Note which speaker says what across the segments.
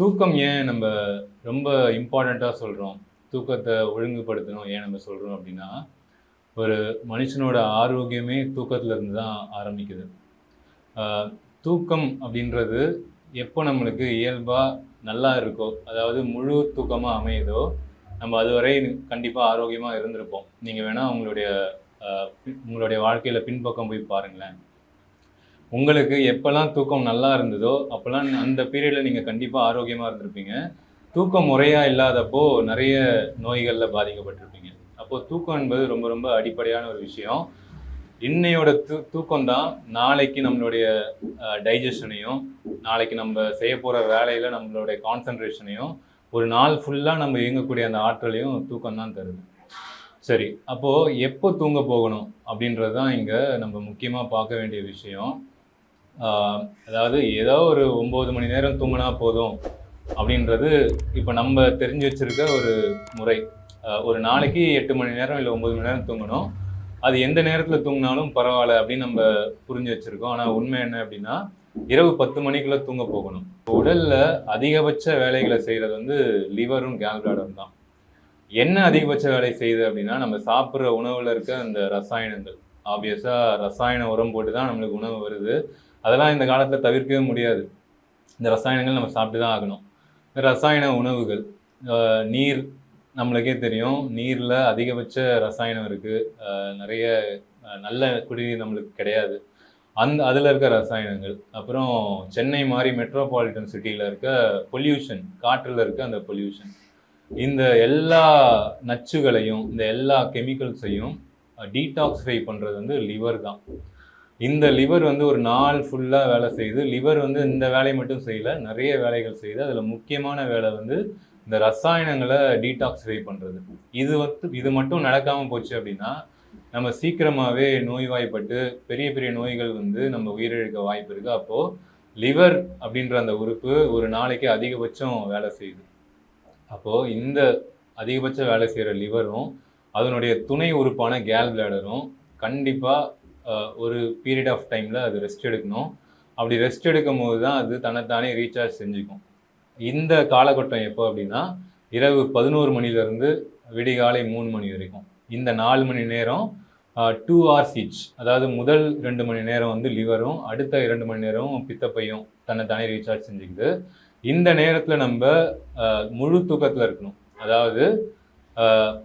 Speaker 1: தூக்கம் ஏன் நம்ம ரொம்ப இம்பார்ட்டண்ட்டாக சொல்கிறோம் தூக்கத்தை ஒழுங்குபடுத்தணும் ஏன் நம்ம சொல்கிறோம் அப்படின்னா ஒரு மனுஷனோட ஆரோக்கியமே தூக்கத்துலேருந்து தான் ஆரம்பிக்குது. தூக்கம் அப்படின்றது எப்போ நம்மளுக்கு இயல்பாக நல்லா இருக்கோ அதாவது முழு தூக்கமாக அமையுதோ நம்ம அதுவரை கண்டிப்பாக ஆரோக்கியமாக இருந்திருப்போம். நீங்கள் வேணால் உங்களுடைய உங்களுடைய வாழ்க்கையில் பின்பக்கம் போய் பாருங்களேன். உங்களுக்கு எப்போல்லாம் தூக்கம் நல்லா இருந்ததோ அப்போல்லாம் அந்த பீரியடில் நீங்கள் கண்டிப்பாக ஆரோக்கியமாக இருந்திருப்பீங்க. தூக்கம் முறையாக இல்லாதப்போ நிறைய நோய்களில் பாதிக்கப்பட்டிருப்பீங்க. அப்போது தூக்கம் என்பது ரொம்ப ரொம்ப அடிப்படையான ஒரு விஷயம். இன்னையோட தூ தூக்கம் தான் நாளைக்கு நம்மளுடைய டைஜஷனையும் நாளைக்கு நம்ம செய்ய போகிற வேலையில் நம்மளுடைய கான்சன்ட்ரேஷனையும் ஒரு நாள் ஃபுல்லாக நம்ம இயங்கக்கூடிய அந்த ஆற்றலையும் தூக்கம் தான் தருது. சரி அப்போது எப்போ தூங்க போகணும் அப்படின்றது தான் இங்கே நம்ம முக்கியமாக பார்க்க வேண்டிய விஷயம். அதாவது ஏதோ ஒரு ஒம்பது மணி நேரம் தூங்கினா போதும் அப்படின்றது இப்போ நம்ம தெரிஞ்சு வச்சிருக்க ஒரு முறை. ஒரு நாளைக்கு எட்டு மணி நேரம் இல்லை ஒம்பது மணி நேரம் தூங்கணும். அது எந்த நேரத்தில் தூங்கினாலும் பரவாயில்ல அப்படின்னு நம்ம புரிஞ்சு வச்சுருக்கோம். ஆனால் உண்மை என்ன அப்படின்னா இரவு பத்து மணிக்குள்ளே தூங்க போகணும். உடலில் அதிகபட்ச வேலைகளை செய்கிறது வந்து லிவரும் கேல்பிளாடரும் தான். என்ன அதிகபட்ச வேலை செய்யுது அப்படின்னா நம்ம சாப்பிட்ற உணவில் இருக்க அந்த ரசாயனங்கள். ஆப்வியஸாக ரசாயன உரம் போட்டு தான் நம்மளுக்கு உணவு வருது. அதெல்லாம் இந்த காலத்தில் தவிர்க்கவே முடியாது. இந்த ரசாயனங்கள் நம்ம சாப்பிட்டு தான் ஆகணும். ரசாயன உணவுகள் நீர் நம்மளுக்கே தெரியும். நீரில் அதிகபட்ச ரசாயனம் இருக்குது நிறைய நல்ல குடிநீர் நம்மளுக்கு கிடையாது. அந்த அதில் இருக்க ரசாயனங்கள். அப்புறம் சென்னை மாதிரி மெட்ரோபாலிட்டன் சிட்டியில் இருக்க பொல்யூஷன் காற்றில் இருக்க அந்த பொல்யூஷன் இந்த எல்லா நச்சுகளையும் இந்த எல்லா கெமிக்கல்ஸையும் டீடாக்ஸிஃபை பண்ணுறது வந்து லிவர் தான். இந்த லிவர் வந்து ஒரு நாள் ஃபுல்லாக வேலை செய்யுது லிவர் வந்து இந்த வேலையை மட்டும் செய்யல நிறைய வேலைகள் செய்யுது அதில் முக்கியமான வேலை வந்து இந்த ரசாயனங்களை டீடாக்ஸிஃபை பண்ணுறது இது வந்து இது மட்டும் நடக்காமல் போச்சு அப்படின்னா நம்ம சீக்கிரமாகவே நோய்வாய்ப்பட்டு பெரிய பெரிய நோய்கள் வந்து நம்ம உயிரிழக்க வாய்ப்பு இருக்குது அப்போது லிவர் அப்படின்ற அந்த உறுப்பு ஒரு நாளைக்கு அதிகபட்சம் வேலை செய்யுது. அப்போது இந்த அதிகபட்ச வேலை செய்கிற லிவரும் அதனுடைய துணை உறுப்பான கேல் பிளாடரும் கண்டிப்பாக ஒரு பீரியட் ஆஃப் டைமில் அது ரெஸ்ட் எடுக்கணும். அப்படி ரெஸ்ட் எடுக்கும் போது தான் அது தன்னைத்தானே ரீசார்ஜ் செஞ்சுக்கும். இந்த காலகட்டம் எப்போ அப்படின்னா இரவு பதினோரு மணிலேருந்து விடிகாலை மூணு மணி வரைக்கும். இந்த நாலு மணி நேரம் டூ ஹவர்ஸ் ஈச் அதாவது முதல் ரெண்டு மணி நேரம் வந்து லிவரும் அடுத்த இரண்டு மணி நேரம் பித்தப்பையும் தன்னைத்தானே ரீசார்ஜ் செஞ்சுக்குது. இந்த நேரத்தில் நம்ம முழு தூக்கத்தில் இருக்கணும். அதாவது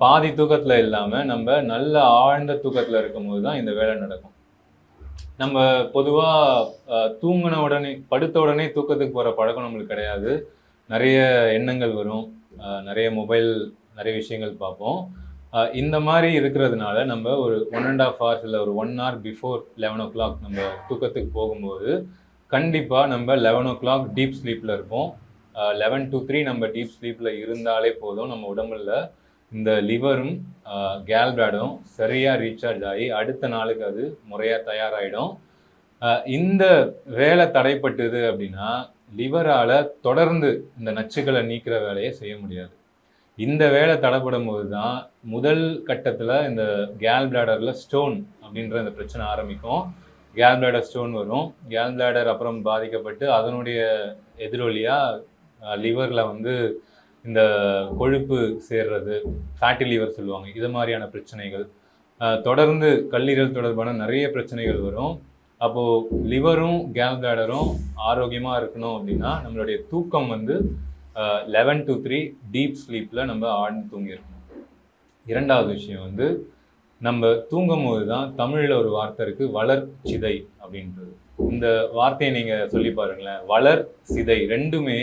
Speaker 1: பாதி தூக்கத்தில் இல்லாமல் நம்ம நல்ல ஆழ்ந்த தூக்கத்தில் இருக்கும்போது தான் இந்த வேலை நடக்கும். நம்ம பொதுவாக தூங்கின உடனே படுத்த உடனே தூக்கத்துக்கு போகிற பழக்கம் நம்மளுக்கு கிடையாது. நிறைய எண்ணங்கள் வரும். நிறைய மொபைல் நிறைய விஷயங்கள் பார்ப்போம். இந்த மாதிரி இருக்கிறதுனால நம்ம ஒரு ஒன் அண்ட் ஆஃப் ஹவர்ஸ் இல்லை ஒரு one hour before eleven o'clock நம்ம தூக்கத்துக்கு போகும்போது கண்டிப்பாக நம்ம லெவன் ஓ கிளாக் டீப் ஸ்லீப்பில் இருப்போம். லெவன் டு த்ரீ நம்ம டீப் ஸ்லீப்பில் இருந்தாலே போதும். நம்ம உடம்புல இந்த லிவரும் கேல்பிளாடும் சரியாக ரீசார்ஜ் ஆகி அடுத்த நாளுக்கு அது முறையாக தயாராகிடும் இந்த வேலை தடைப்பட்டது அப்படின்னா லிவரால் தொடர்ந்து இந்த நச்சுக்களை நீக்கிற வேலையை செய்ய முடியாது. இந்த வேலை தடைப்படும் போது தான் முதல் கட்டத்தில் இந்த கேல் பிளாடரில் ஸ்டோன் அப்படின்ற இந்த பிரச்சனை ஆரம்பிக்கும். கேல் பிளாடர் ஸ்டோன் வரும். கேல் பிளாடர் அப்புறம் பாதிக்கப்பட்டு அதனுடைய எதிரொலியாக லிவரில் வந்து இந்த கொழுப்பு சேர்றது ஃபேட்டி லிவர் சொல்லுவாங்க இது மாதிரியான பிரச்சனைகள். தொடர்ந்து கல்லீரல் தொடர்பான நிறைய பிரச்சனைகள் வரும். அப்போது லிவரும் கேல் பிளாடரும் ஆரோக்கியமாக இருக்கணும் அப்படின்னா நம்மளுடைய தூக்கம் வந்து லெவன் டு த்ரீ டீப் ஸ்லீப்பில் நம்ம ஆழ்ந்து தூங்கியிருக்கணும் இரண்டாவது விஷயம் வந்து நம்ம தூங்கும் போது தான் தமிழில் ஒரு வார்த்தை இருக்குது வளர் சிதை அப்படின்றது. இந்த வார்த்தையை நீங்கள் சொல்லி பாருங்களேன் வளர் சிதை ரெண்டுமே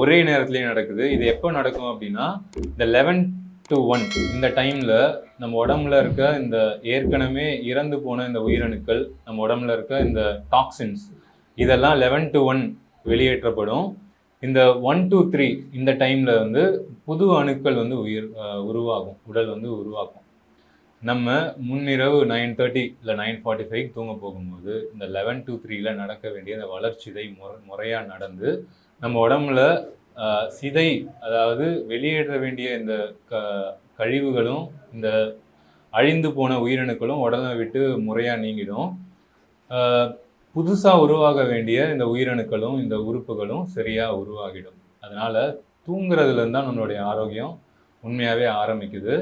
Speaker 1: ஒரே நேரத்திலே நடக்குது. இது எப்போ நடக்கும் அப்படின்னா இந்த லெவன் டு ஒன் இந்த டைமில் நம்ம உடம்புல இருக்க இந்த ஏற்கனவே இறந்து போன இந்த உயிரணுக்கள் நம்ம உடம்புல இருக்க இந்த டாக்ஸின்ஸ் இதெல்லாம் லெவன் டு ஒன் வெளியேற்றப்படும். இந்த ஒன் டூ த்ரீ இந்த டைமில் வந்து புது அணுக்கள் வந்து உயிர் உருவாகும். உடல் வந்து உருவாகும் நம்ம முன்னிரவு நைன் தேர்ட்டி இல்லை நைன் ஃபார்ட்டி ஃபைவ் தூங்க போகும்போது இந்த லெவன் டூ த்ரீல நடக்க வேண்டிய அந்த வளர்ச்சிதை முறை முறையாக நடந்து நம்ம உடம்புல சிதை அதாவது வெளியேற வேண்டிய இந்த க கழிவுகளும் இந்த அழிந்து போன உயிரணுக்களும் உடலை விட்டு முறையாக நீங்கிடும். புதுசாக உருவாக வேண்டிய இந்த உயிரணுக்களும் இந்த உறுப்புகளும் சரியாக உருவாகிடும். அதனால் தூங்குறதுலேருந்து தான் நம்மளுடைய ஆரோக்கியம் உண்மையாகவே ஆரம்பிக்குது.